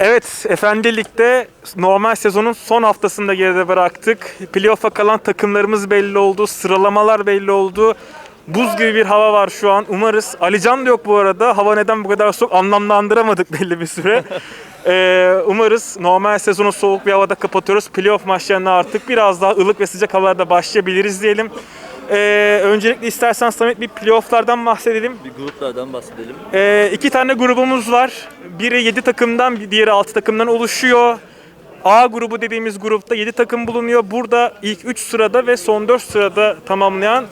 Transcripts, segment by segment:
Evet, Efendi Lig'de normal sezonun son haftasında geride bıraktık. Playoff'a kalan takımlarımız belli oldu, sıralamalar belli oldu. Buz gibi bir hava var şu an. Umarız. Alican da yok bu arada. Hava neden bu kadar soğuk anlamlandıramadık belli bir süre. Ee, umarız normal sezonu soğuk bir havada kapatıyoruz. Playoff maçlarına artık biraz daha ılık ve sıcak havalarda başlayabiliriz diyelim. Ee, öncelikle istersen Samet bir playoff'lardan bahsedelim. Bir gruplardan bahsedelim. Ee, iki tane grubumuz var. Biri 7 takımdan, diğeri 6 takımdan oluşuyor. A grubu dediğimiz grupta 7 takım bulunuyor. Burada ilk 3 sırada ve son 4 sırada tamamlayan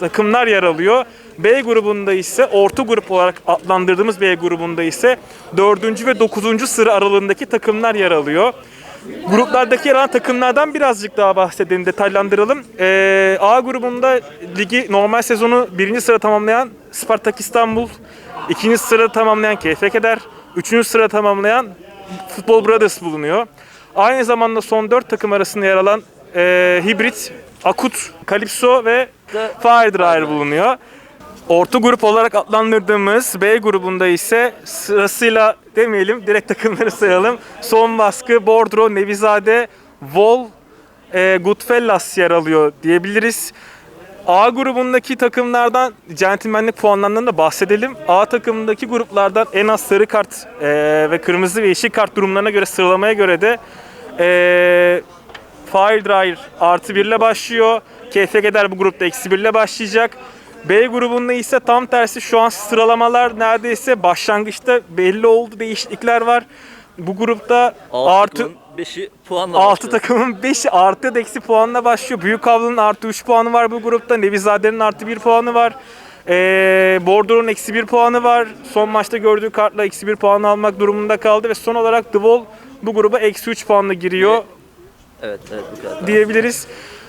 takımlar yer alıyor. B grubunda ise orta grup olarak adlandırdığımız B grubunda ise 4. ve 9. sıra aralığındaki takımlar yer alıyor. Gruplardaki yer alan takımlardan birazcık daha bahsedelim, detaylandıralım. Ee, A grubunda ligi normal sezonu birinci sıra tamamlayan Spartak İstanbul, ikinci sıra tamamlayan KF Keder, üçüncü sıra tamamlayan Futbol Brothers bulunuyor. Aynı zamanda son dört takım arasında yer alan e, Hibrit, Akut, Calypso ve Fire Dryer bulunuyor. Orta grup olarak adlandırdığımız B grubunda ise sırasıyla demeyelim direkt takımları sayalım. Son baskı, Bordro, Nevizade, Vol, e, Goodfellas yer alıyor diyebiliriz. A grubundaki takımlardan centilmenlik puanlarından da bahsedelim. A takımındaki gruplardan en az sarı kart e, ve kırmızı ve yeşil kart durumlarına göre sıralamaya göre de e, Fire Dryer artı 1 ile başlıyor. KF Keder bu grupta eksi 1 ile başlayacak. B grubunda ise tam tersi şu an sıralamalar neredeyse başlangıçta belli oldu değişiklikler var. Bu grupta 6 artı takımın 5'i puanla 6 başladı. takımın 5'i artı ya da eksi puanla başlıyor. Büyük Avlu'nun artı 3 puanı var bu grupta. Nevizade'nin artı 1 puanı var. Ee, Bordro'nun eksi 1 puanı var. Son maçta gördüğü kartla eksi 1 puan almak durumunda kaldı. Ve son olarak The Wall bu gruba eksi 3 puanla giriyor Evet, evet bu kadar. diyebiliriz.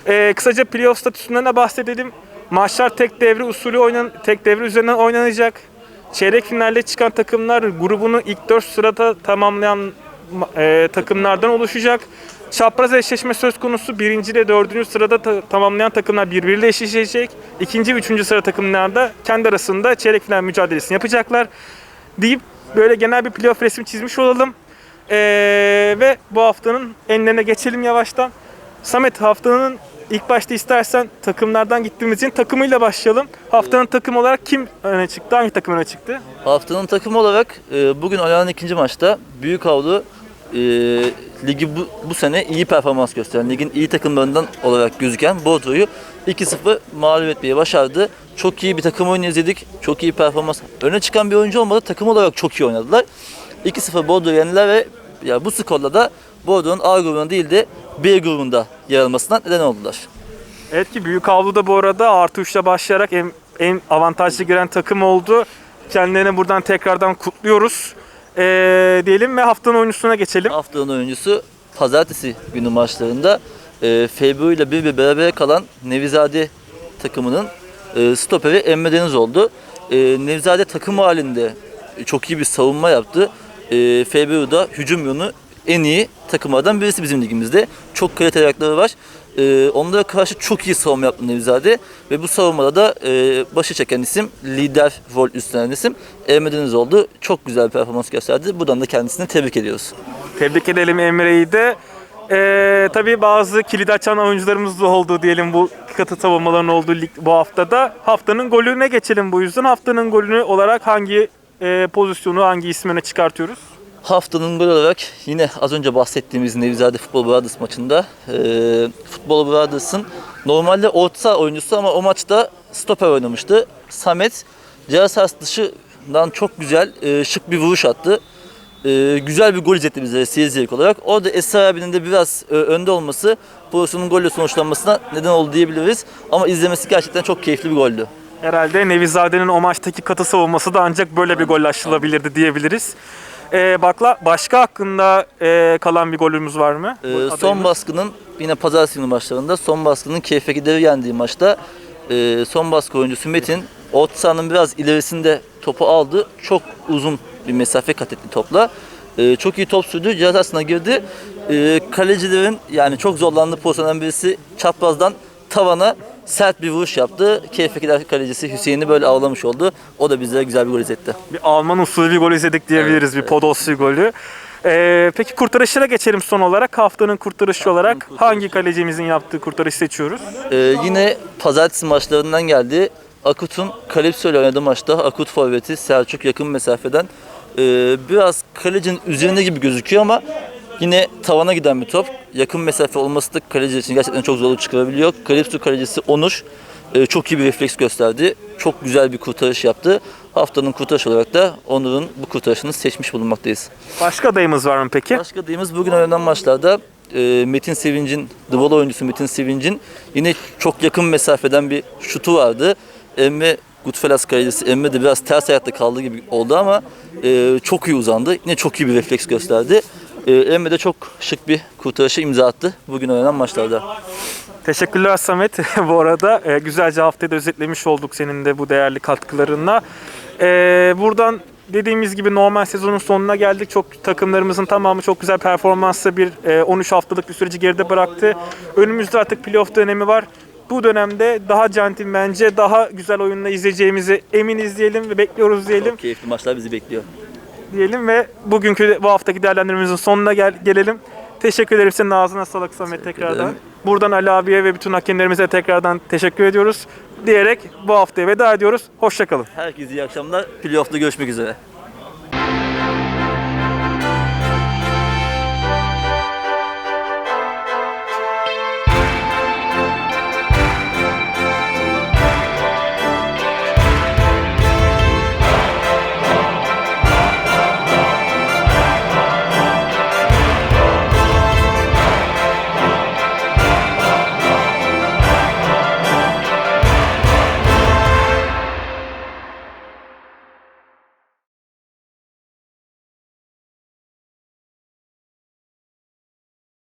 Ee, kısaca playoff statüsünden de bahsedelim. Maçlar tek devre usulü oynan tek devre üzerinden oynanacak. Çeyrek finalde çıkan takımlar grubunu ilk 4 sırada tamamlayan e, takımlardan oluşacak. Çapraz eşleşme söz konusu. Birinci ile dördüncü sırada ta- tamamlayan takımlar birbiriyle eşleşecek. İkinci ve üçüncü sıra takımlar da kendi arasında çeyrek final mücadelesini yapacaklar. Deyip böyle genel bir playoff resmi çizmiş olalım. Ee, ve bu haftanın enlerine geçelim yavaştan. Samet haftanın ilk başta istersen takımlardan gittiğimiz için takımıyla başlayalım. Haftanın takım olarak kim öne çıktı? Hangi takım öne çıktı? Haftanın takımı olarak e, bugün oynanan ikinci maçta Büyük Avlu e, ligi bu, bu sene iyi performans gösteren, ligin iyi takımlarından olarak gözüken Bordro'yu 2-0 mağlup etmeyi başardı. Çok iyi bir takım oyunu izledik. Çok iyi performans. Öne çıkan bir oyuncu olmadı. Takım olarak çok iyi oynadılar. 2-0 Bordro'yu yendiler ve ya bu skorla da Bordro'nun A grubunda değil de B grubunda yer almasına neden oldular. Evet ki Büyük Avlu da bu arada artı 3'le başlayarak en, en avantajlı giren takım oldu. Kendilerine buradan tekrardan kutluyoruz. Ee, diyelim ve haftanın oyuncusuna geçelim. Haftanın oyuncusu pazartesi günü maçlarında e, Febru ile bir bir beraber kalan Nevizade takımının e, stoperi Emre Deniz oldu. E, Nevizade takım halinde çok iyi bir savunma yaptı. E, Febru da hücum yönü en iyi takımlardan birisi bizim ligimizde. Çok kaliteli ayakları var. E, onlara karşı çok iyi savunma yaptı Nevizade ve bu savunmada da e, başı çeken isim, lider rol üstlenen isim Emre Deniz oldu. Çok güzel bir performans gösterdi. Buradan da kendisini tebrik ediyoruz. Tebrik edelim Emre'yi de. Ee, tabii bazı kilit açan oyuncularımız da oldu diyelim bu katı savunmaların olduğu lig bu haftada. Haftanın golüne geçelim bu yüzden. Haftanın golünü olarak hangi e, pozisyonu, hangi ismine çıkartıyoruz? Haftanın golü olarak yine az önce bahsettiğimiz Nevizade Futbol Brothers maçında e, Futbol Brothers'ın normalde orta oyuncusu ama o maçta stoper oynamıştı. Samet ceza sahası dışından çok güzel e, şık bir vuruş attı. E, güzel bir gol izletti bize seyircilik olarak. Orada Esra abinin de biraz e, önde olması pozisyonun golle sonuçlanmasına neden oldu diyebiliriz. Ama izlemesi gerçekten çok keyifli bir goldü. Herhalde Nevizade'nin o maçtaki katı savunması da ancak böyle bir gol aşılabilirdi diyebiliriz. Ee, bakla başka hakkında e, kalan bir golümüz var mı? Ee, son baskının yine pazartesi günü maçlarında son baskının KFK'leri yendiği maçta e, son baskı oyuncusu Metin orta sahanın biraz ilerisinde topu aldı. Çok uzun bir mesafe kat etti topla. E, çok iyi top sürdü. Sahasına girdi. E, kalecilerin yani çok zorlandığı pozisyondan birisi çaprazdan tavana sert bir vuruş yaptı. KFK'ler kalecisi Hüseyin'i böyle avlamış oldu. O da bizlere güzel bir gol izletti. Bir Alman usulü bir gol izledik diyebiliriz. Evet, bir Podolski golü. Ee, peki kurtarışlara geçelim son olarak. Haftanın kurtarışı olarak kurtarışı. hangi kalecimizin yaptığı kurtarışı seçiyoruz? Ee, yine pazartesi maçlarından geldi. Akut'un Kalipso ile oynadığı maçta Akut forveti Selçuk yakın mesafeden ee, biraz kalecinin üzerinde gibi gözüküyor ama yine tavana giden bir top. Yakın mesafe olması da kaleci için gerçekten çok zorluk çıkarabiliyor. Kalipso kalecisi Onur ee, çok iyi bir refleks gösterdi. Çok güzel bir kurtarış yaptı. Haftanın kurtarış olarak da Onur'un bu kurtarışını seçmiş bulunmaktayız. Başka adayımız var mı peki? Başka diyemiz bugün oynanan maçlarda e, Metin Sevinç'in, Ball oyuncusu Metin Sevinç'in yine çok yakın mesafeden bir şutu vardı. Emre Gutfelas kalecisi Emre de biraz ters ayakta kaldığı gibi oldu ama e, çok iyi uzandı. Yine çok iyi bir refleks gösterdi. E, Emre de çok şık bir kurtarışa imza attı bugün oynanan maçlarda. Teşekkürler Samet. bu arada e, güzelce haftayı da özetlemiş olduk senin de bu değerli katkılarınla. E, buradan dediğimiz gibi normal sezonun sonuna geldik. Çok takımlarımızın tamamı çok güzel performansla bir e, 13 haftalık bir süreci geride bıraktı. Önümüzde artık playoff dönemi var. Bu dönemde daha centilmence, daha güzel oyunla izleyeceğimizi eminiz diyelim ve bekliyoruz diyelim. Keyifli maçlar bizi bekliyor. Diyelim ve bugünkü bu haftaki değerlendirmemizin sonuna gel- gelelim. Teşekkür ederim senin ağzına sağlık Samet tekrardan. ederim. Buradan Ali abiye ve bütün hakemlerimize tekrardan teşekkür ediyoruz diyerek bu haftaya veda ediyoruz. Hoşçakalın. Herkese iyi akşamlar. Playoff'ta görüşmek üzere.